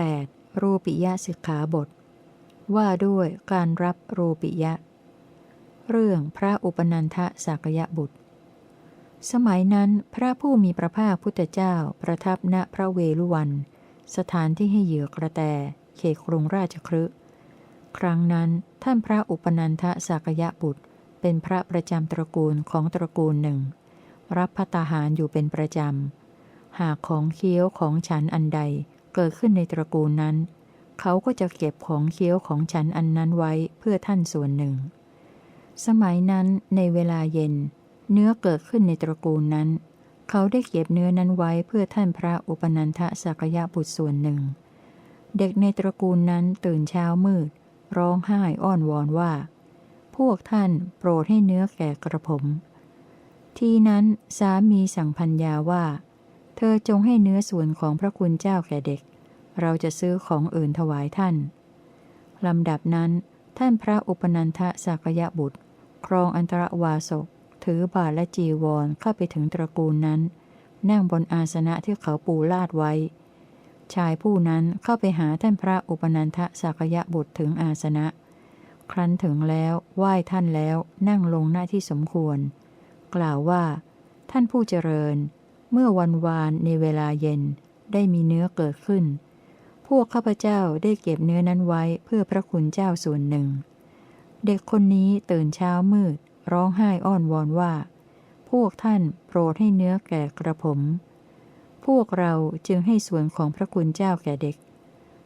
8. รูปิยะสิกขาบท ว่าด้วยการรับรูปิยะ เรื่องพระอุปนันทสักยะบุตร สมัยนั้นพระผู้มีพระภาคพุทธเจ้าประทับณพระเวลุวัน สถานที่ให้เหยื่อกระแต เขตกรุงราชครึครั้งนั้นท่านพระอุปนันทสักยะบุตร เป็นพระประจำตระกูลของตระกูลหนึ่ง รับพัตาหารอยู่เป็นประจำ หากของเคี้ยวของฉันอันใด เกิดขึ้นในตระกูลนั้น เขาก็จะเก็บของเคี้ยวของฉันอันนั้นไว้เพื่อท่านส่วนหนึ่ง สมัยนั้นในเวลาเย็น เนื้อเกิดขึ้นในตระกูลนั้น เขาได้เก็บเนื้อนั้นไว้เพื่อท่านพระอุปนันทสักยะบุตรส่วนหนึ่ง เด็กในตระกูลนั้นตื่นเช้ามืด ร้องไห้อ้อนวอนว่า พวกท่านโปรดให้เนื้อแก่กระผม ทีนั้นสามีสั่งพัญญาว่า ธอจงให้เนื้อส่วนของพระคุณเจ้าแก่เด็ก เราจะซื้อของอื่นถวายท่าน ลำดับนั้น ท่านพระอุปนันทสักยะบุตร ครองอันตรวาสก ถือบาทและจีวรเข้าไปถึงตระกูลนั้น นั่งบนอาสนะที่เขาปูลาดไว้ ชายผู้นั้นเข้าไปหาท่านพระอุปนันทสักยะบุตรถึงอาสนะ ครั้นถึงแล้วไหว้ท่านแล้วนั่งลงหน้าที่สมควร กล่าวว่า ท่านผู้เจริญ เมื่อวันวานในเวลาเย็นได้มีเนื้อเกิดขึ้น พวกข้าพเจ้าได้เก็บเนื้อนั้นไว้เพื่อพระคุณเจ้าส่วนหนึ่ง เด็กคนนี้ตื่นเช้ามืด ร้องไห้อ้อนวอนว่า พวกท่านโปรดให้เนื้อแก่กระผม พวกเราจึงให้ส่วนของพระคุณเจ้าแก่เด็ก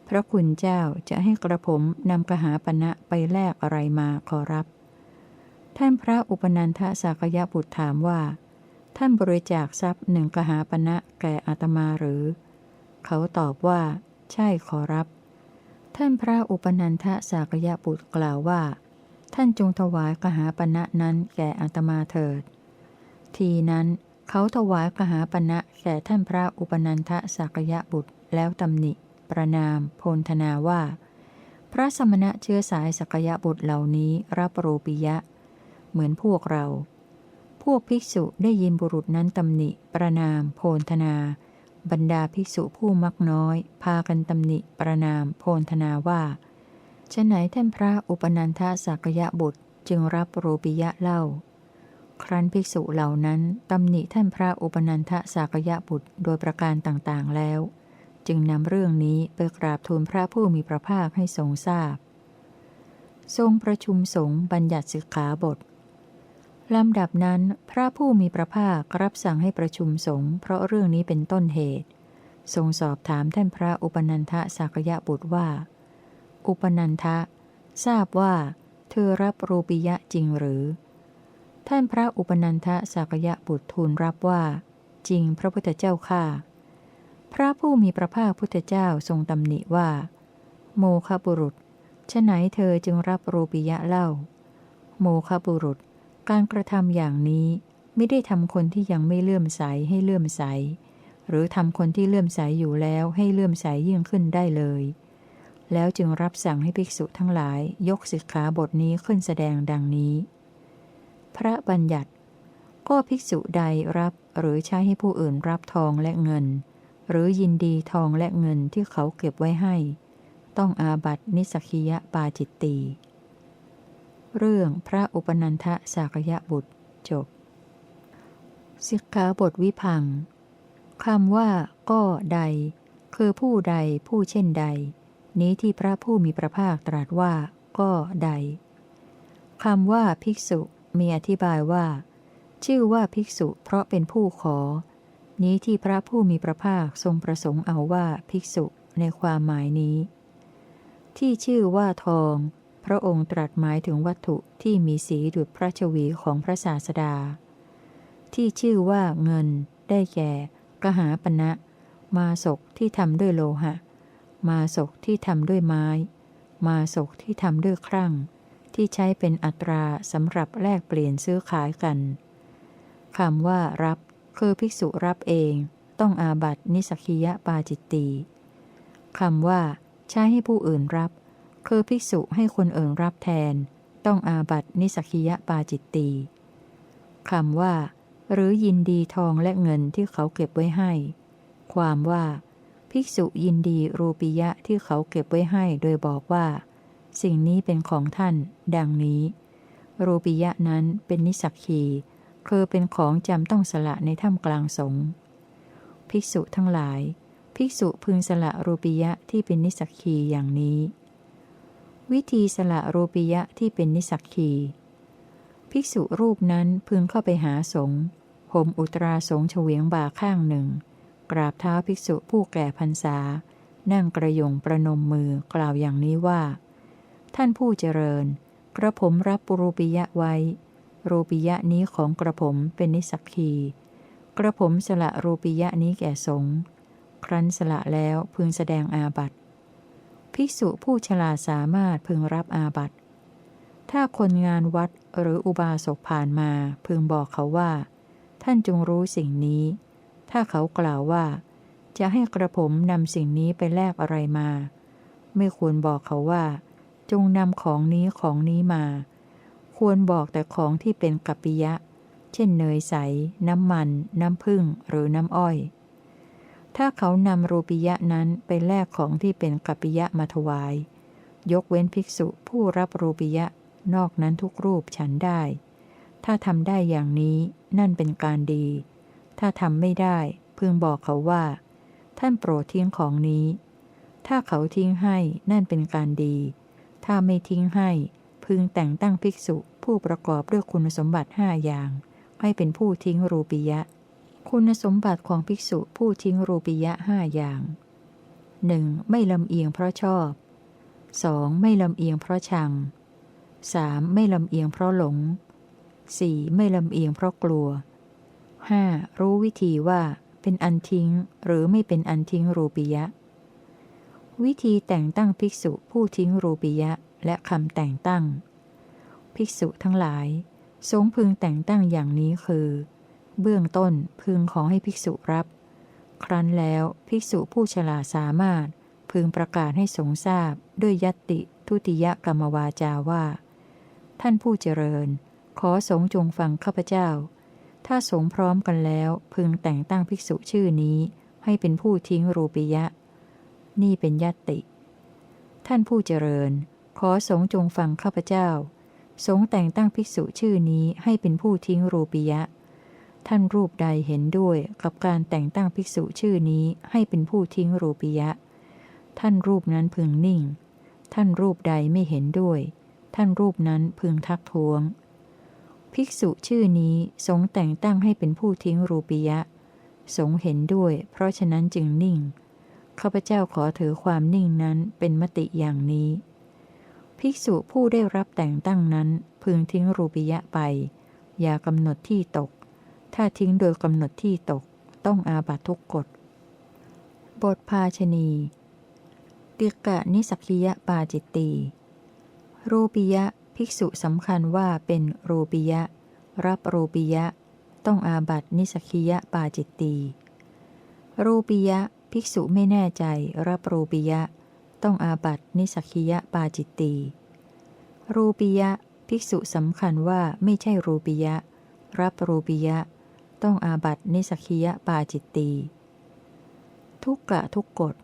พระคุณเจ้าจะให้กระผมนำกหาปณะไปแลกอะไรมาขอรับ ท่านพระอุปนันทสากยะบุตรถามว่า ท่านบริจาคทรัพย์หนึ่งกหาปณะแก่อาตมาหรือ เขาตอบว่า ใช่ขอรับ ท่านพระอุปนันทสากยะบุตรกล่าวว่า ท่านจงถวายกหาปณะนั้นแก่อาตมาเถิด ทีนั้นเขาถวายกหาปณะแก่ท่านพระอุปนันทสากยะบุตรแล้วตำหนิ ประนาม โพลธนาว่า พระสมณะเชื้อสายสักยะบุตรเหล่านี้รับรูปิยะ เหมือนพวกเรา วกภิกษุได้ยินบุรุษนั้นตำหนิ ประนาม โพนธนา บรรดาภิกษุผู้มักน้อย พากันตำหนิ ประนาม โพนธนาว่าฉไหนท่านพระอุปนันทสักยะบุตรจึงรับรูปิยะเล่า ครั้นภิกษุเหล่านั้นตำหนิท่านพระอุปนันทสักยะบุตรโดยประการต่างๆแล้ว จึงนำเรื่องนี้ไปกราบทูลพระผู้มีพระภาคให้ทรงทราบ ทรงประชุมสงฆ์บัญญัติสิกขาบท ลำดับนั้น พระผู้มีพระภาครับสั่งให้ประชุมสงฆ์เพราะเรื่องนี้เป็นต้นเหตุ ทรงสอบถามท่านพระอุปนันทสักยะบุตรว่า อุปนันทะ ทราบว่า เธอรับรูปิยะจริงหรือ ท่านพระอุปนันทสักยะบุตรทูลรับว่า จริงพระพุทธเจ้าข้าพระผู้มีพระภาคพุทธเจ้าทรงตำหนิว่า โมคบุรุษฉไหนเธอจึงรับรูปิยะเล่า โมคบุรุษ การกระทำอย่างนี้ไม่ได้ทำคนที่ยังไม่เลื่อมใสให้เลื่อมใส หรือทำคนที่เลื่อมใสอยู่แล้วให้เลื่อมใสยิ่งขึ้นได้เลย แล้วจึงรับสั่งให้ภิกษุทั้งหลายยกสิกขาบทนี้ขึ้นแสดงดังนี้ พระบัญญัติ ก็ภิกษุใดรับหรือใช้ให้ผู้อื่นรับทองและเงิน หรือยินดีทองและเงินที่เขาเก็บไว้ให้ ต้องอาบัตินิสกิยะปาจิตตี เรื่องพระอุปนันทสากยะบุตรจบ สิกขาบทวิพังคำว่าก็ใด คือผู้ใดผู้เช่นใด นี้ที่พระผู้มีพระภาคตรัสว่า ก็ใดคำว่าภิกษุมีอธิบายว่า ชื่อว่าภิกษุเพราะเป็นผู้ขอ นี้ที่พระผู้มีพระภาคทรงประสงค์เอาว่าภิกษุในความหมายนี้ ที่ชื่อว่าทอง พระองค์ตรัสหมายถึงวัตถุที่มีสีดุจพระชวีของพระศาสดา ที่ชื่อว่าเงิน ได้แก่กหาปณะนะมาศกที่ทำด้วยโลหะ มาศกที่ทำด้วยไม้ มาศกที่ทำด้วยครั่ง ที่ใช้เป็นอัตราสำหรับแลกเปลี่ยนซื้อขายกันคำว่ารับคือภิกษุรับเองต้องอาบัตินิสกิยะปาจิตตีคำว่า ใช้ให้ผู้อื่นรับ คือภิกษุให้คนอื่นรับแทน ต้องอาบัตินิสกิยะปาจิตตีคำว่า หรือยินดีทองและเงินที่เขาเก็บไว้ให้ ความว่า ภิกษุยินดีรูปิยะที่เขาเก็บไว้ให้โดยบอกว่า สิ่งนี้เป็นของท่าน ดังนี้ รูปิยะนั้นเป็นนิสักคีคือเป็นของจำต้องสละในถ้ำกลางสงภิกษุทั้งหลาย ภิกษุพึงสละรูปิยะที่เป็นนิสักคีอย่างนี้ วิธีสละรูปิยะที่เป็นนิสักคี ภิกษุรูปนั้นพึงเข้าไปหาสงฆ์ห่มอุตราสงฆ์เฉวียงบ่าข้างหนึ่ง กราบเท้าภิกษุผู้แก่พรรษา นั่งกระยงประนมมือกล่าวอย่างนี้ว่า ท่านผู้เจริญ กระผมรับรูปิยะไว้ รูปิยะนี้ของกระผมเป็นนิสักคี กระผมสละรูปิยะนี้แก่สงฆ์ครั้นสละแล้วพึงแสดงอาบัติ ภิกษุผู้ฉลาดสามารถพึงรับอาบัติ ถ้าคนงานวัดหรืออุบาสกผ่านมาพึงบอกเขาว่า ท่านจงรู้สิ่งนี้ ถ้าเขากล่าวว่า จะให้กระผมนำสิ่งนี้ไปแลกอะไรมา ไม่ควรบอกเขาว่า จงนำของนี้ของนี้มา ควรบอกแต่ของที่เป็นกัปปิยะ เช่นเนยใส น้ำมัน น้ำผึ้งหรือน้ำอ้อย ถ้าเขานำรูปิยะนั้นไปแลกของที่เป็นกัปปิยะมาถวาย ยกเว้นภิกษุผู้รับรูปิยะนอกนั้นทุกรูปฉันได้ ถ้าทำได้อย่างนี้นั่นเป็นการดี ถ้าทำไม่ได้พึงบอกเขาว่า ท่านโปรดทิ้งของนี้ ถ้าเขาทิ้งให้นั่นเป็นการดี ถ้าไม่ทิ้งให้ พึงแต่งตั้งภิกษุผู้ประกอบด้วยคุณสมบัติห้าอย่าง ให้เป็นผู้ทิ้งรูปิยะ คุณสมบัติของภิกษุผู้ทิ้งรูปิยะห้าอย่าง 1. ไม่ลำเอียงเพราะชอบ 2. ไม่ลำเอียงเพราะชัง 3. ไม่ลำเอียงเพราะหลง 4. ไม่ลำเอียงเพราะกลัว 5. รู้วิธีว่าเป็นอันทิ้งหรือไม่เป็นอันทิ้งรูปิยะ วิธีแต่งตั้งภิกษุผู้ทิ้งรูปิยะและคำแต่งตั้ง ภิกษุทั้งหลาย สงพึงแต่งตั้งอย่างนี้คือ เบื้องต้นพึงขอให้ภิกษุรับ ครั้นแล้วภิกษุผู้ฉลาดสามารถ พึงประกาศให้สงทราบด้วยยติทุติยกรรมวาจาว่า ท่านผู้เจริญ ขอสงจงฟังข้าพเจ้า ถ้าสงพร้อมกันแล้วพึงแต่งตั้งภิกษุชื่อนี้ ให้เป็นผู้ทิ้งรูปิยะ นี่เป็นยัตติ ท่านผู้เจริญ ขอสงจงฟังข้าพเจ้า สงแต่งตั้งภิกษุชื่อนี้ให้เป็นผู้ทิ้งรูปิยะ ท่านรูปใดเห็นด้วยกับการแต่งตั้งภิกษุชื่อนี้ให้เป็นผู้ทิ้งรูปิยะ ท่านรูปนั้นพึงนิ่ง ท่านรูปใดไม่เห็นด้วย ท่านรูปนั้นพึงทักท้วง ภิกษุชื่อนี้สงแต่งตั้งให้เป็นผู้ทิ้งรูปิยะ สงเห็นด้วย เพราะฉะนั้นจึงนิ่ง ข้าพเจ้าขอถือความนิ่งนั้นเป็นมติอย่างนี้ ภิกษุผู้ได้รับแต่งตั้งนั้นพึงทิ้งรูปิยะไป อย่ากำหนดที่ตก ถ้าทิ้งโดยกำหนดที่ตก ต้องอาบัตทุกกฎ บทภาชณีติกะนิสักคียะปาจิตตี รูปิยะ ภิกษุสำคัญว่าเป็นรูปิยะ รับรูปิยะ ต้องอาบัตนิสักคียะปาจิตตี รูปิยะ ภิกษุไม่แน่ใจ รับรูปิยะ ต้องอาบัตนิสักคียะปาจิตตี รูปิยะ ภิกษุสำคัญว่าไม่ใช่รูปิยะ รับรูปิยะ ต้องอาบัตนิสักคียปาจิตตีทุกกะทุกกฎ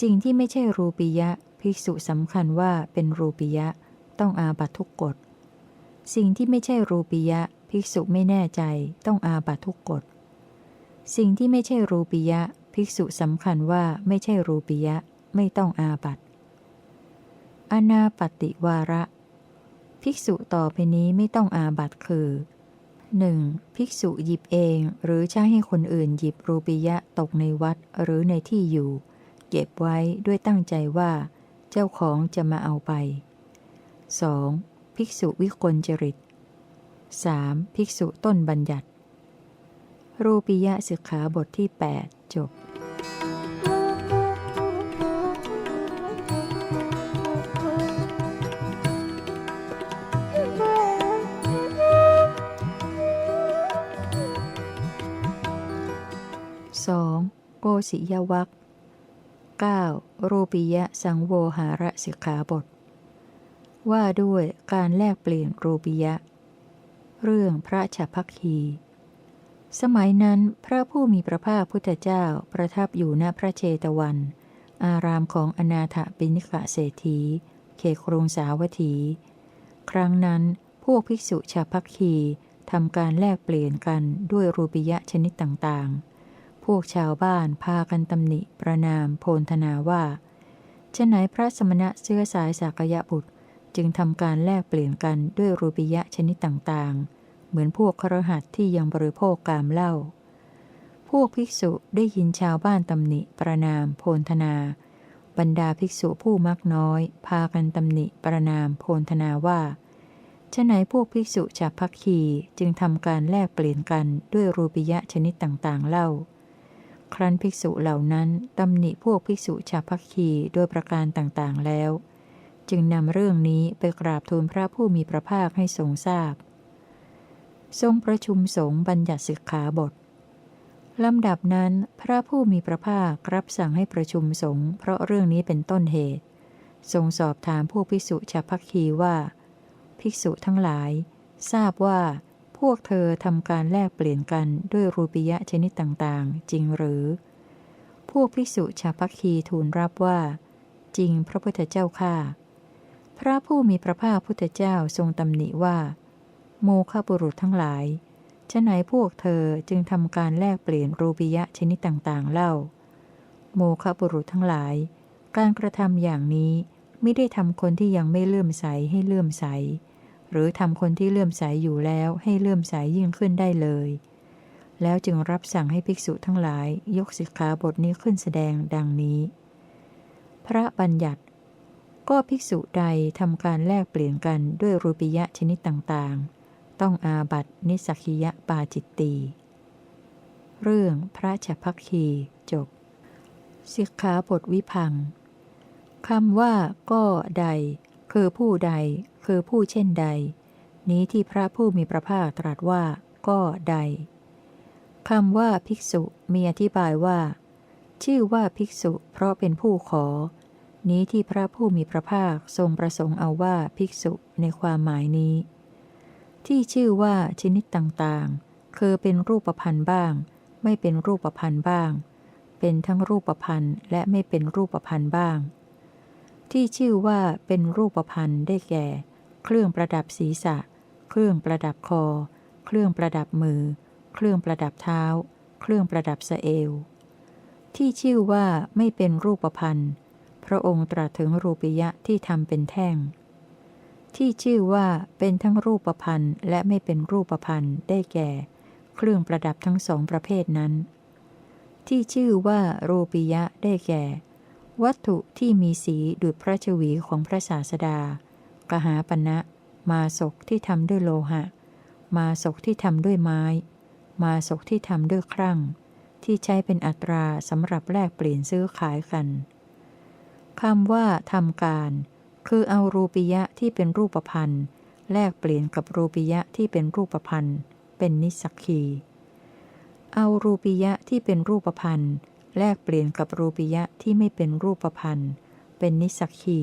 สิ่งที่ไม่ใช่รูปิยะ ภิกษุสำคัญว่าเป็นรูปิยะ ต้องอาบัตทุกกฎ สิ่งที่ไม่ใช่รูปิยะ ภิกษุไม่แน่ใจต้องอาบัตทุกกฎ สิ่งที่ไม่ใช่รูปิยะ ภิกษุสำคัญว่าไม่ใช่รูปิยะ ไม่ต้องอาบัตอนาปฏิวาระ ภิกษุต่อไปนี้ไม่ต้องอาบัตคือ 1. ภิกษุหยิบเองหรือใช้ให้คนอื่นหยิบรูปิยะตกในวัดหรือในที่อยู่ เก็บไว้ด้วยตั้งใจว่า เจ้าของจะมาเอาไป 2. ภิกษุวิกลจริต 3. ภิกษุต้นบัญญัติ รูปิยะสิกขาบทที่ 8 จบ 2. โกศิยวัค 9. รูปิยะสังโวหาระสิกขาบท ว่าด้วยการแลกเปลี่ยนรูปิยะ เรื่องพระฉัพพคี สมัยนั้นพระผู้มีพระภาคพุทธเจ้าประทับอยู่ณพระเชตวัน อารามของอนาถปิณิกะเศรษฐี เขครุงสาวัตถี ครั้งนั้นพวกภิกษุชาพักคีทำการแลกเปลี่ยนกันด้วยรูปิยะชนิดต่างๆ วกชาวบ้านพากันตำหนิประนามโพนธนาว่าฉะไหนพระสมณะเสื้อสายสากยะบุตร จึงทำการแลกเปลี่ยนกันด้วยรูปิยะชนิดต่างๆ เหมือนพวกครหัสที่ยังบริโภคกามเล่าพวกภิกษุได้ยินชาวบ้านตำหนิประนามโพนธนา บรรดาภิกษุผู้มักน้อย พากันตำหนิประนามโพนธนาว่าฉะไหนพวกภิกษุจากพักคีจึงทำการแลกเปลี่ยนกันด้วยรูปิยะชนิดต่างๆเล่า ครั้นภิกษุเหล่านั้นตำหนิพวกภิกษุชาวพักคีโดยประการต่างๆแล้ว จึงนำเรื่องนี้ไปกราบทูลพระผู้มีพระภาคให้ทรงทราบ ทรงประชุมสงฆ์บัญญัติสิกขาบทลำดับนั้นพระผู้มีพระภาครับสั่งให้ประชุมสงฆ์เพราะเรื่องนี้เป็นต้นเหตุ ทรงสอบถามพวกภิกษุชาวพักคีว่า ภิกษุทั้งหลาย ทราบว่า พวกเธอทำการแลกเปลี่ยนกันด้วยรูปิยะชนิดต่างๆ จริงหรือ พวกภิกษุชาวพักคีทูลรับว่า จริงพระพุทธเจ้าข้าพระผู้มีพระภาคพุทธเจ้าทรงตำหนิว่า โมฆะบุรุษทั้งหลายฉะไหนพวกเธอจึงทำการแลกเปลี่ยนรูปิยะชนิดต่างๆเล่า โมฆะบุรุษทั้งหลาย การกระทำอย่างนี้ไม่ได้ทำคนที่ยังไม่เลื่อมใสให้เลื่อมใส หรือทำคนที่เลื่อมใสอยู่แล้วให้เลื่อมใสยิ่งขึ้นได้เลย แล้วจึงรับสั่งให้ภิกษุทั้งหลายยกสิกขาบทนี้ขึ้นแสดงดังนี้ พระบัญญัติ ก็ภิกษุใดทำการแลกเปลี่ยนกันด้วยรูปิยะชนิดต่างๆ ต้องอาบัตนิสักิยะปาจิตตีเรื่องพระฉพักคีจบสิกขาบทวิพังคำว่าก็ใด คือผู้ใด คือผู้เช่นใด นี้ที่พระผู้มีพระภาคตรัสว่า ก็ใดคำว่าภิกษุมีอธิบายว่า ชื่อว่าภิกษุ เพราะเป็นผู้ขอ นี้ที่พระผู้มีพระภาคทรงประสงค์เอาว่าภิกษุในความหมายนี้ ที่ชื่อว่าชนิดต่างๆ คือเป็นรูปพันธ์บ้าง ไม่เป็นรูปพันธ์บ้าง เป็นทั้งรูปพันธ์และไม่เป็นรูปพันธ์บ้าง ที่ชื่อว่าเป็นรูปพันธ์ได้แก่ เครื่องประดับศีรษะ เครื่องประดับคอ เครื่องประดับมือ เครื่องประดับเท้า เครื่องประดับสะเอว ที่ชื่อว่าไม่เป็นรูปพันธ์พระองค์ตรัสถึงรูปิยะที่ทำเป็นแท่ง ที่ชื่อว่าเป็นทั้งรูปพันธ์และไม่เป็นรูปพันธ์ได้แก่ เครื่องประดับทั้งสองประเภทนั้น ที่ชื่อว่ารูปิยะได้แก่ วัตถุที่มีสีดุจพระชวีของพระศาสดา กหาปณะมาศกที่ทำด้วยโลหะ มาศกที่ทำด้วยไม้ มาศกที่ทำด้วยครั่ง ที่ใช้เป็นอัตราสำหรับแลกเปลี่ยนซื้อขายกันคำว่าทำการ คือเอารูปิยะที่เป็นรูปพันธ์แลกเปลี่ยนกับรูปิยะที่เป็นรูปพันธ์เป็นนิสักคีเอารูปิยะที่เป็นรูปพันธ์แลกเปลี่ยนกับรูปิยะที่ไม่เป็นรูปพันธ์เป็นนิสักคี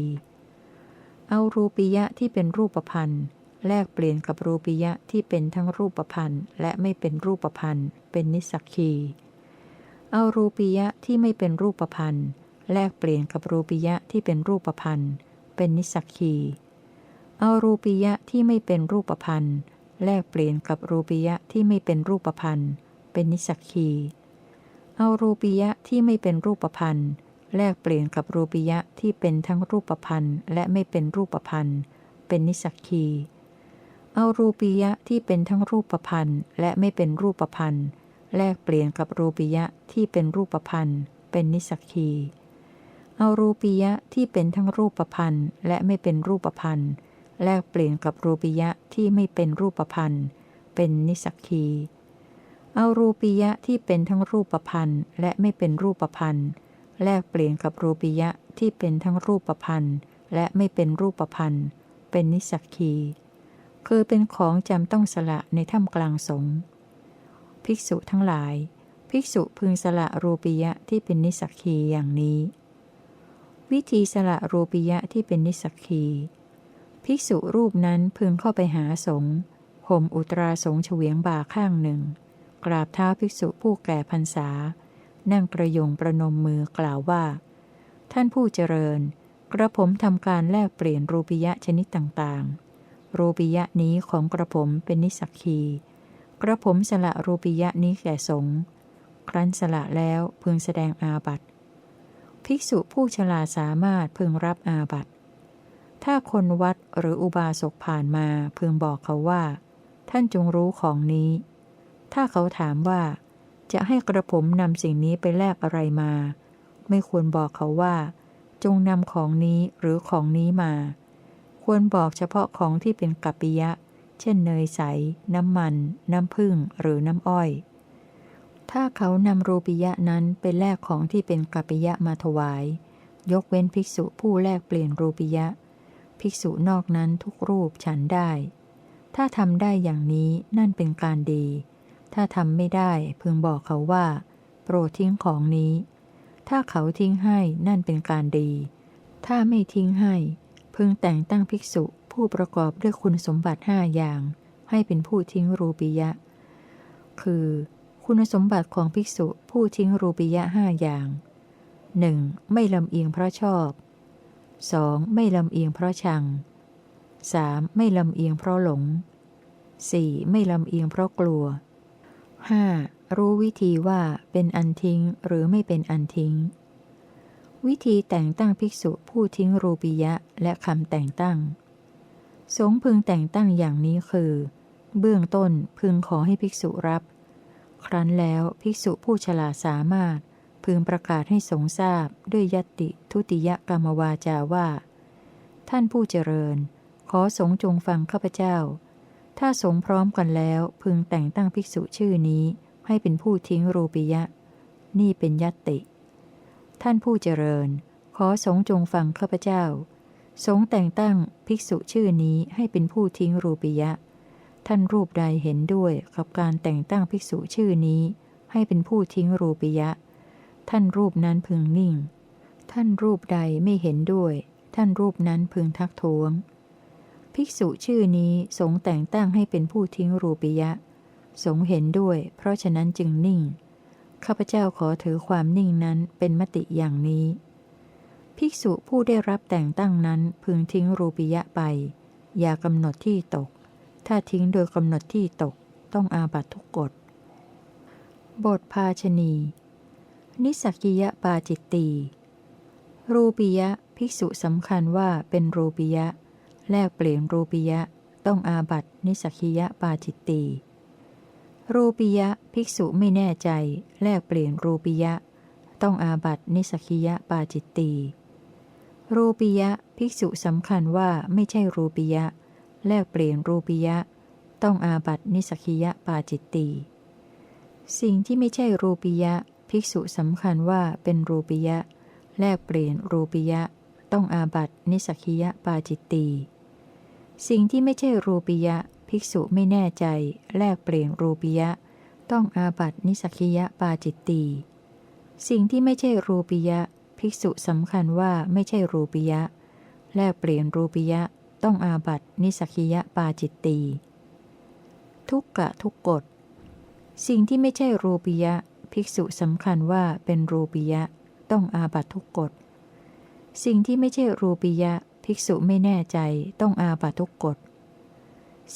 เอารูปิยะที่เป็นรูปพันธ์แลกเปลี่ยนกับรูปิยะที่เป็นทั้งรูปพันธ์และไม่เป็นรูปพันธ์เป็นนิสักคี เอารูปิยะที่ไม่เป็นรูปพันธ์แลกเปลี่ยนกับรูปิยะที่เป็นรูปพันธ์เป็นนิสักคี เอารูปิยะที่ไม่เป็นรูปพันธ์แลกเปลี่ยนกับรูปิยะที่ไม่เป็นรูปพันธ์เป็นนิสักคี เอารูปิยะที่ไม่เป็นรูปพันธ์ แลกเปลี่ยนกับรูปิยะที่เป็นทั้งรูปพันธ์และไม่เป็นรูปพันธ์เป็นนิสักคี เอารูปิยะที่เป็นทั้งรูปพันธ์และไม่เป็นรูปพันธ์แลกเปลี่ยนกับรูปิยะที่เป็นรูปพันธ์เป็นนิสักคีเอารูปิยะที่เป็นทั้งรูปพันธ์และไม่เป็นรูปพันธ์แลกเปลี่ยนกับรูปิยะที่ไม่เป็นรูปพันธ์เป็นนิสักคีเอารูปิยะที่เป็นทั้งรูปพันธ์และไม่เป็นรูปพันธ์ แลกเปลี่ยนกับรูปิยะที่เป็นทั้งรูปประพันธ์ และไม่เป็นรูปประพันธ์ เป็นนิสักคี คือเป็นของจำต้องสละในถ้ำกลางสงฆ์ภิกษุทั้งหลาย ภิกษุพึงสละรูปิยะที่เป็นนิสักคีอย่างนี้ วิธีสละรูปิยะที่เป็นนิสักคี ภิกษุรูปนั้นพึงเข้าไปหาสงฆ์ห่มอุตราสงเฉวียงบ่าข้างหนึ่ง กราบเท้าภิกษุผู้แก่พรรษา นั่งกระยงประนมมือกล่าวว่า ท่านผู้เจริญ กระผมทำการแลกเปลี่ยนรูปิยะชนิดต่างๆ รูปิยะนี้ของกระผมเป็นนิสักคีกระผมสละรูปิยะนี้แก่สงครั้นสละแล้วพึงแสดงอาบัติ ภิกษุผู้ฉลาสามารถพึงรับอาบัติ ถ้าคนวัดหรืออุบาสกผ่านมาพึงบอกเขาว่า ท่านจงรู้ของนี้ ถ้าเขาถามว่า จะให้กระผมนำสิ่งนี้ไปแลกอะไรมา ไม่ควรบอกเขาว่า จงนำของนี้หรือของนี้มา ควรบอกเฉพาะของที่เป็นกัปปิยะ เช่นเนยใส น้ำมัน น้ำผึ้งหรือน้ำอ้อย ถ้าเขานำรูปิยะนั้นไปแลกของที่เป็นกัปปิยะมาถวาย ยกเว้นภิกษุผู้แลกเปลี่ยนรูปิยะ ภิกษุนอกนั้นทุกรูปฉันได้ ถ้าทำได้อย่างนี้นั่นเป็นการดี ถ้าทำไม่ได้พึงบอกเขาว่า โปรดทิ้งของนี้ ถ้าเขาทิ้งให้นั่นเป็นการดี ถ้าไม่ทิ้งให้ พึงแต่งตั้งภิกษุผู้ประกอบด้วยคุณสมบัติห้าอย่าง ให้เป็นผู้ทิ้งรูปิยะ คือ คุณสมบัติของภิกษุผู้ทิ้งรูปิยะห้าอย่าง 1. ไม่ลำเอียงเพราะชอบ 2. ไม่ลำเอียงเพราะชัง 3. ไม่ลำเอียงเพราะหลง 4. ไม่ลำเอียงเพราะกลัว 5. รู้วิธีว่าเป็นอันทิ้งหรือไม่เป็นอันทิ้ง วิธีแต่งตั้งภิกษุผู้ทิ้งรูปิยะและคำแต่งตั้ง สงพึงแต่งตั้งอย่างนี้คือ เบื้องต้นพึงขอให้ภิกษุรับ ครั้นแล้วภิกษุผู้ฉลาดสามารถ พึงประกาศให้สงทราบด้วยยติทุติยกรรมวาจาว่า ท่านผู้เจริญ ขอสงจงฟังข้าพเจ้า ถ้าสงพร้อมกันแล้วพึงแต่งตั้งภิกษุชื่อนี้ ให้เป็นผู้ทิ้งรูปิยะ นี่เป็นยตติ ท่านผู้เจริญ ขอสงจงฟังข้าพเจ้า สงแต่งตั้งภิกษุชื่อนี้ให้เป็นผู้ทิ้งรูปิยะ ท่านรูปใดเห็นด้วยกับการแต่งตั้งภิกษุชื่อนี้ ให้เป็นผู้ทิ้งรูปิยะ ท่านรูปนั้นพึงนิ่ง ท่านรูปใดไม่เห็นด้วย ท่านรูปนั้นพึงทักท้วง ภิกษุชื่อนี้สงแต่งตั้งให้เป็นผู้ทิ้งรูปิยะ สงเห็นด้วย เพราะฉะนั้นจึงนิ่ง ข้าพเจ้าขอถือความนิ่งนั้นเป็นมติอย่างนี้ ภิกษุผู้ได้รับแต่งตั้งนั้นพึงทิ้งรูปิยะไป อย่ากำหนดที่ตก ถ้าทิ้งโดยกำหนดที่ตกต้องอาบัตทุกกฎ บทภาชณีนิสักิยะปาจิตตีรูปิยะ ภิกษุสำคัญว่าเป็นรูปิยะ แลกเปลี่ยนรูปิยะ ต้องอาบัตนิสักิยะปาจิตตี รูปิยะภิกษุไม่แน่ใจ แลกเปลี่ยนรูปิยะ ต้องอาบัตนิสักิยะปาจิตตี รูปิยะภิกษุสำคัญว่าไม่ใช่รูปิยะ แลกเปลี่ยนรูปิยะ ต้องอาบัตนิสักิยะปาจิตตี สิ่งที่ไม่ใช่รูปิยะ ภิกษุสำคัญว่าเป็นรูปิยะ แลกเปลี่ยนรูปิยะ ต้องอาบัตนิสักิยะปาจิตตี สิ่งที่ไม่ใช่รูปิยะ ภิกษุไม่แน่ใจ แลกเปลี่ยนรูปิยะ ต้องอาบัตนิสักิยะปาจิตตีสิ่งที่ไม่ใช่รูปิยะ ภิกษุสำคัญว่าไม่ใช่รูปิยะ แลกเปลี่ยนรูปิยะ ต้องอาบัตนิสักิยะปาจิตตีทุกกะทุกกฎสิ่งที่ไม่ใช่รูปิยะ ภิกษุสำคัญว่าเป็นรูปิยะ ต้องอาบัตทุกกฎ สิ่งที่ไม่ใช่รูปิยะ ภิกษุไม่แน่ใจต้องอาบัตทุกกฎ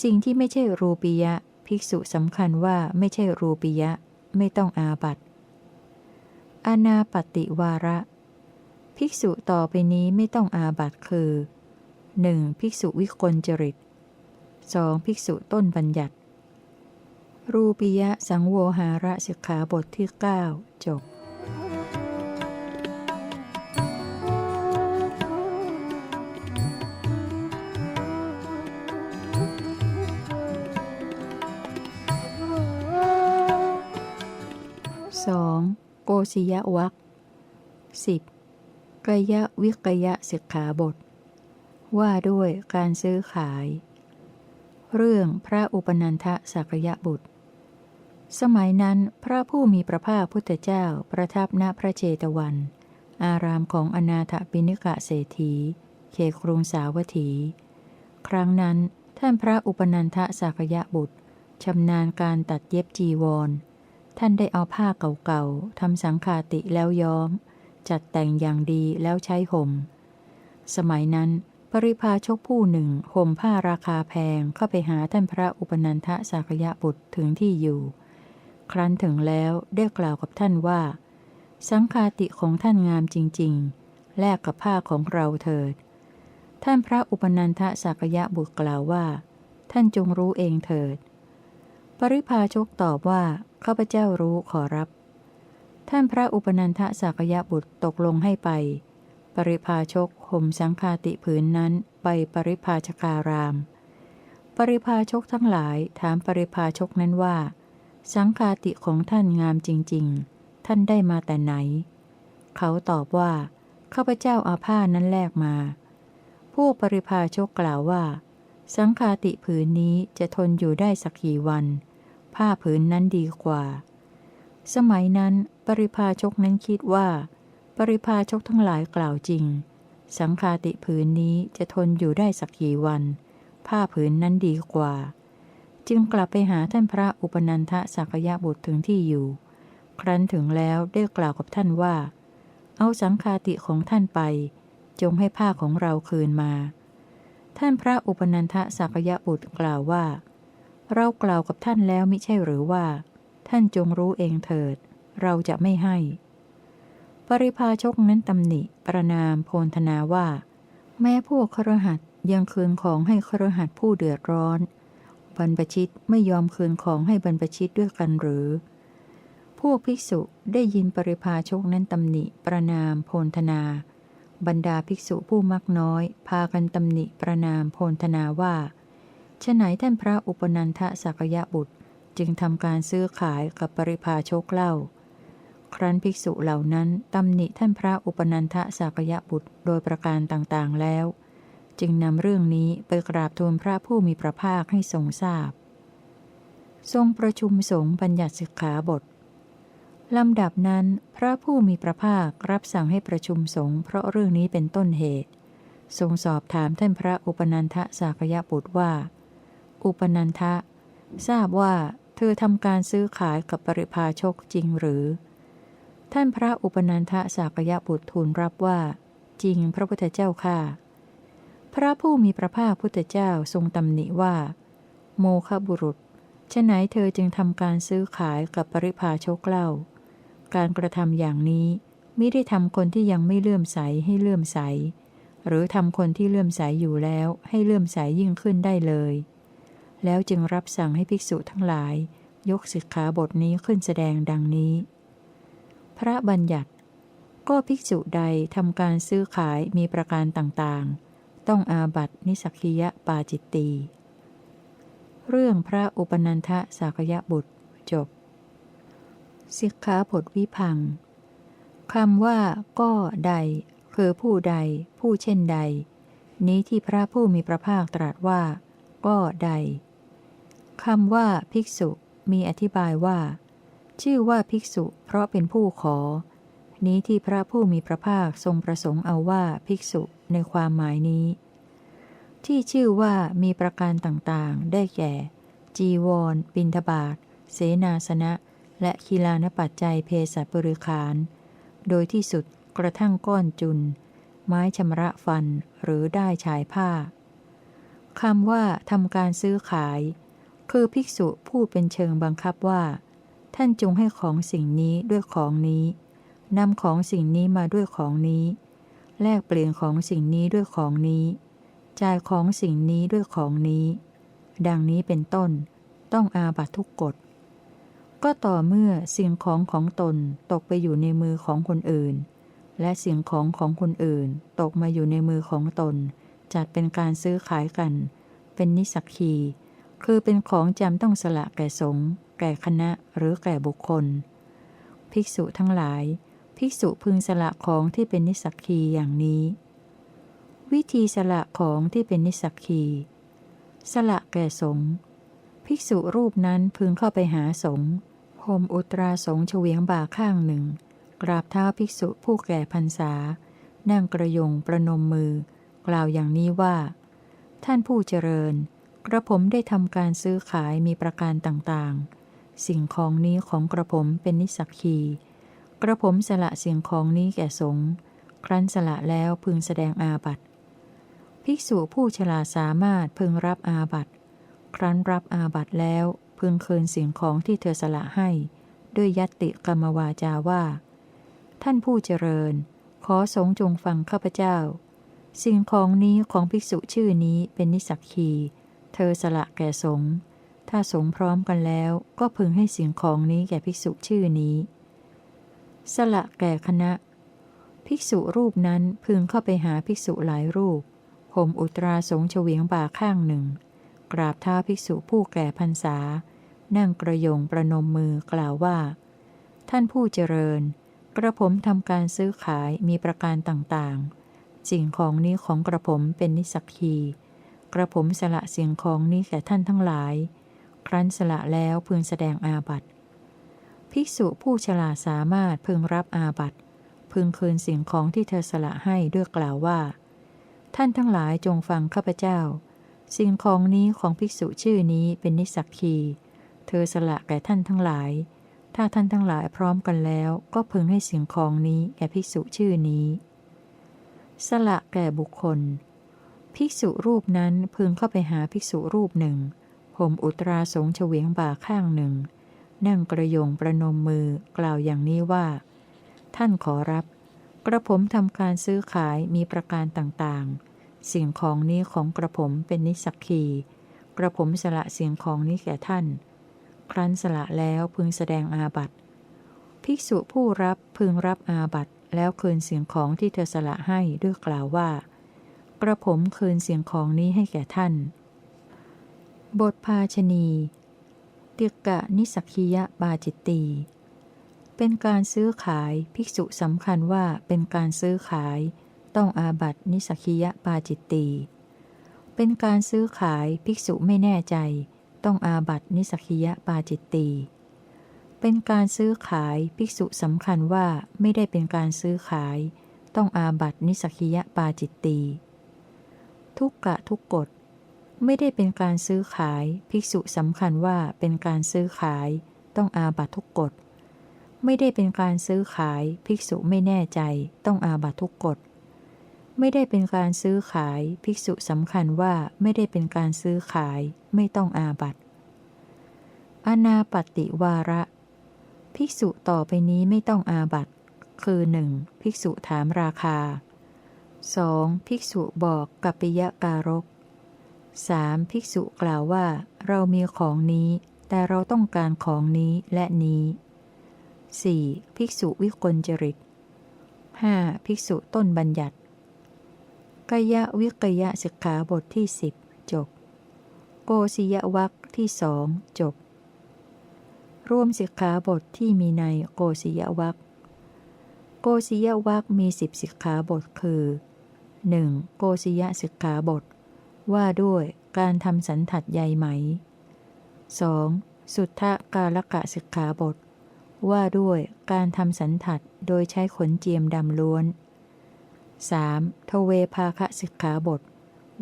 สิ่งที่ไม่ใช่รูปิยะ ภิกษุสำคัญว่าไม่ใช่รูปิยะ ไม่ต้องอาบัตอนาปติวาระ ภิกษุต่อไปนี้ไม่ต้องอาบัตคือ 1. ภิกษุวิกลจริต 2. ภิกษุต้นบัญญัติ รูปิยะสังโวหาระสิกขาบทที่ 9 จบ 2. โกศิยวัคสิบกยะวิกยะสิกขาบท ว่าด้วยการซื้อขาย เรื่องพระอุปนันทสักยะบุตร สมัยนั้นพระผู้มีพระภาคพุทธเจ้าประทับณพระเจตวัน อารามของอนาถปิณิกะเศรษฐีเขครุงสาวัตถี ครั้งนั้นท่านพระอุปนันทสักยะบุตรชำนาญการตัดเย็บจีวร ท่านได้เอาผ้าเก่าๆทำสังคาติแล้วย้อม จัดแต่งอย่างดีแล้วใช้ห่ม สมัยนั้น ปริพาชกผู้หนึ่งห่มผ้าราคาแพงเข้าไปหาท่านพระอุปนันทสากยะบุตรถึงที่อยู่ ครั้นถึงแล้วได้กล่าวกับท่านว่า สังคาติของท่านงามจริง ๆ แลกกับผ้าของเราเถิด ท่านพระอุปนันทสากยะบุตรกล่าวว่า ท่านจงรู้เองเถิด ปริพาชกตอบว่าข้าพเจ้ารู้ขอรับ ท่านพระอุปนันทสากยะบุตรตกลงให้ไป ปริพาชกห่มสังคาติผืนนั้นไปปริพาชการาม ปริพาชกทั้งหลายถามปริพาชกนั้นว่า สังคาติของท่านงามจริง ๆ ท่านได้มาแต่ไหน เขาตอบว่าข้าพเจ้าเอาผ้านั้นแลกมา ผู้ปริพาชกกล่าวว่า สังคาติผืนนี้จะทนอยู่ได้สักกี่วัน ผ้าผืนนั้นดีกว่า สมัยนั้นปริพาชกนั้นคิดว่า ปริพาชกทั้งหลายกล่าวจริง สังคาติผืนนี้จะทนอยู่ได้สักกี่วัน ผ้าผืนนั้นดีกว่า จึงกลับไปหาท่านพระอุปนันทสักยะบุตรถึงที่อยู่ ครั้นถึงแล้วได้กล่าวกับท่านว่า เอาสังคาติของท่านไป จงให้ผ้าของเราคืนมา ท่านพระอุปนันทสักยะบุตรกล่าวว่า เรากล่าวกับท่านแล้วมิใช่หรือว่า ท่านจงรู้เองเถิด เราจะไม่ให้ ปริพาชกนั้นตำหนิ ประนามโพนธนาว่า แม้พวกครหัสยังคืนของให้ครหัสผู้เดือดร้อน บรรพชิตไม่ยอมคืนของให้บรรพชิตด้วยกันหรือ พวกภิกษุได้ยินปริพาชกนั้นตำหนิ ประนามโพนธนา บรรดาภิกษุผู้มักน้อย พากันตำหนิประนามโพนธนาว่า ฉไหนท่านพระอุปนันทสักยะบุตรจึงทำการซื้อขายกับปริพาชกเล่า ครั้นภิกษุเหล่านั้นตำหนิท่านพระอุปนันทสักยะบุตรโดยประการต่างๆแล้ว จึงนำเรื่องนี้ไปกราบทูลพระผู้มีพระภาคให้ทรงทราบ ทรงประชุมสงฆ์บัญญัติสิกขาบทลำดับนั้น พระผู้มีพระภาครับสั่งให้ประชุมสงฆ์เพราะเรื่องนี้เป็นต้นเหตุ ทรงสอบถามท่านพระอุปนันทสักยะบุตรว่า อุปนันทะ ทราบว่าเธอทำการซื้อขายกับปริพาชกจริงหรือ ท่านพระอุปนันทะสักยะบุตรทูลรับว่า จริงพระพุทธเจ้าค่ะ พระผู้มีพระภาคพุทธเจ้าทรงตำหนิว่า โมฆะบุรุษฉะไหนเธอจึงทำการซื้อขายกับปริพาชกเล่า การกระทำอย่างนี้ไม่ได้ทำคนที่ยังไม่เลื่อมใสให้เลื่อมใส หรือทำคนที่เลื่อมใสอยู่แล้วให้เลื่อมใสยิ่งขึ้นได้เลย แล้วจึงรับสั่งให้ภิกษุทั้งหลาย ยกสิกขาบทนี้ขึ้นแสดงดังนี้ พระบัญญัติ ก็ภิกษุใดทำการซื้อขายมีประการต่างๆ ต้องอาบัตินิสักคียปาจิตตีเรื่องพระอุปนันทสากยะบุตรจบสิกขาบทวิพังคำว่า ก็ใด คือผู้ใด ผู้เช่นใด นี้ที่พระผู้มีพระภาคตรัสว่า ก็ใด คำว่าภิกษุมีอธิบายว่า ชื่อว่าภิกษุเพราะเป็นผู้ขอ นี้ที่พระผู้มีพระภาคทรงประสงค์เอาว่าภิกษุในความหมายนี้ ที่ชื่อว่ามีประการต่างๆ ได้แก่ จีวร บินทบาทเสนาสนะ และคีลานปัจจัยเพศบริขาร โดยที่สุดกระทั่งก้อนจุน ไม้ชำระฟันหรือได้ฉายผ้าคำว่าทำการซื้อขาย คือภิกษุพูดเป็นเชิงบังคับว่า ท่านจงให้ของสิ่งนี้ด้วยของนี้นำของสิ่งนี้มาด้วยของนี้ แลกเปลี่ยนของสิ่งนี้ด้วยของนี้จ่ายของสิ่งนี้ด้วยของนี้ ดังนี้เป็นต้น ต้องอาบัตทุกกฎ ก็ต่อเมื่อสิ่งของของตนตกไปอยู่ในมือของคนอื่น และสิ่งของของคนอื่น ตกมาอยู่ในมือของตน จัดเป็นการซื้อขายกัน เป็นนิสักคี คือเป็นของจำต้องสละแก่สงฆ์แก่คณะหรือแก่บุคคล ภิกษุทั้งหลาย ภิกษุพึงสละของที่เป็นนิสักคีอย่างนี้ วิธีสละของที่เป็นนิสักคี สละแก่สงฆ์ภิกษุรูปนั้นพึงเข้าไปหาสงฆ์ห่มอุตราสงฆ์เฉวียงบ่าข้างหนึ่ง กราบเท้าภิกษุผู้แก่พรรษา นั่งกระยงประนมมือ กล่าวอย่างนี้ว่า ท่านผู้เจริญ กระผมได้ทำการซื้อขายมีประการต่างๆ สิ่งของนี้ของกระผมเป็นนิสักคี กระผมสละสิ่งของนี้แก่สงฆ์ครั้นสละแล้วพึงแสดงอาบัติภิกษุผู้ฉลาดสามารถพึงรับอาบัติครั้นรับอาบัติแล้วพึงคืนสิ่งของที่เธอสละให้ ด้วยยัตติกรรมวาจาว่า ท่านผู้เจริญ ขอสงฆ์จงฟังข้าพเจ้า สิ่งของนี้ของภิกษุชื่อนี้เป็นนิสักคี เธอสละแก่สงฆ์ถ้าสงพร้อมกันแล้วก็พึงให้สิ่งของนี้แก่ภิกษุชื่อนี้ สละแก่คณะ ภิกษุรูปนั้นพึงเข้าไปหาภิกษุหลายรูปผมอุตราสงเฉวียงบ่าข้างหนึ่ง กราบเท้าภิกษุผู้แก่พรรษา นั่งกระยงประนมมือกล่าวว่า ท่านผู้เจริญ กระผมทำการซื้อขายมีประการต่างๆ สิ่งของนี้ของกระผมเป็นนิสักคี กระผมสละสิ่งของนี้แก่ท่านทั้งหลาย ครั้นสละแล้วพึงแสดงอาบัติ ภิกษุผู้ฉลาดสามารถพึงรับอาบัติ พึงคืนสิ่งของที่เธอสละให้ด้วยกล่าวว่า ท่านทั้งหลายจงฟังข้าพเจ้า สิ่งของนี้ของภิกษุชื่อนี้เป็นนิสักคี เธอสละแก่ท่านทั้งหลาย ถ้าท่านทั้งหลายพร้อมกันแล้วก็พึงให้สิ่งของนี้แก่ภิกษุชื่อนี้ สละแก่บุคคล ภิกษุรูปนั้นพึงเข้าไปหาภิกษุรูปหนึ่ง ผมอุตราสงเฉวียงบ่าข้างหนึ่ง นั่งกระยงประนมมือกล่าวอย่างนี้ว่า ท่านขอรับ กระผมทำการซื้อขายมีประการต่างๆ สิ่งของนี้ของกระผมเป็นนิสักคีกระผมสละสิ่งของนี้แก่ท่าน ครั้นสละแล้วพึงแสดงอาบัติภิกษุผู้รับพึงรับอาบัติแล้วคืนสิ่งของที่เธอสละให้ด้วยกล่าวว่า กระผมคืนเสิ่งของนี้ให้แก่ท่าน บทภาชณีติกะนิสักียะบาจิตตีเป็นการซื้อขายภิกษุสำคัญว่าเป็นการซื้อขาย ต้องอาบัตินิสักียะปาจิตตีเป็นการซื้อขายภิกษุไม่แน่ใจ ต้องอาบัตินิสักียะปาจิตตีเป็นการซื้อขายภิกษุสำคัญว่าไม่ได้เป็นการซื้อขาย ต้องอาบัตินิสักียะปาจิตตี ทุกกะทุกกฎไม่ได้เป็นการซื้อขาย ภิกษุสำคัญว่าเป็นการซื้อขาย ต้องอาบัตทุกกฎไม่ได้เป็นการซื้อขาย ภิกษุไม่แน่ใจ ต้องอาบัตทุกกฎไม่ได้เป็นการซื้อขาย ภิกษุสำคัญว่าไม่ได้เป็นการซื้อขาย ไม่ต้องอาบัตอนาปติวาระ ภิกษุต่อไปนี้ไม่ต้องอาบัตคือ 1. ภิกษุถามราคา 2. ภิกษุบอกกัปปิยการก 3. ภิกษุกล่าวว่า เรามีของนี้ แต่เราต้องการของนี้และนี้ 4. ภิกษุวิกลจริต 5. ภิกษุต้นบัญญัติกยะวิกยะสิกขาบทที่สิบจบ โกศิยวักที่สองจบ รวมสิกขาบทที่มีในโกศิยวักโกศิยวักมีสิบสิกขาบทคือ 1. โกศิยสิกขาบท ว่าด้วยการทำสันทัดใยไหม 2. สุทธกาลกะสิกขาบท ว่าด้วยการทำสันทัดโดยใช้ขนเจียมดำล้วน 3. ทเวภาคะสิกขาบท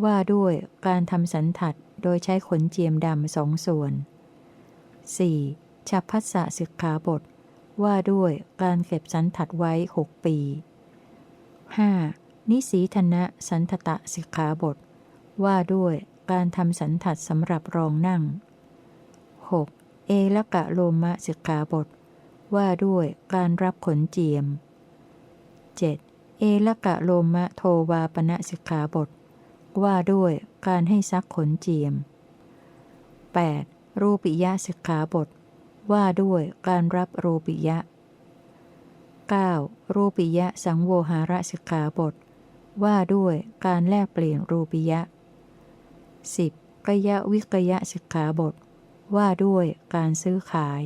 ว่าด้วยการทำสันทัดโดยใช้ขนเจียมดำสองส่วน 4. ฉัพพัสสะสิกขาบท ว่าด้วยการเก็บสันทัดไว้หกปี 5. นิสีธนะสันทตะสิกขาบท ว่าด้วยการทำสันทัดสำหรับรองนั่ง 6. เอละกะโลมะสิกขาบท ว่าด้วยการรับขนเจียม 7. เอละกะโลมะโทวาปณะสิกขาบท ว่าด้วยการให้ซักขนเจียม 8. รูปิยะสิกขาบท ว่าด้วยการรับรูปิยะ 9. รูปิยะสังโวหาระสิกขาบท ว่าด้วยการแลกเปลี่ยนรูปียะ 10. กยะวิกยะสิกขาบท ว่าด้วยการซื้อขาย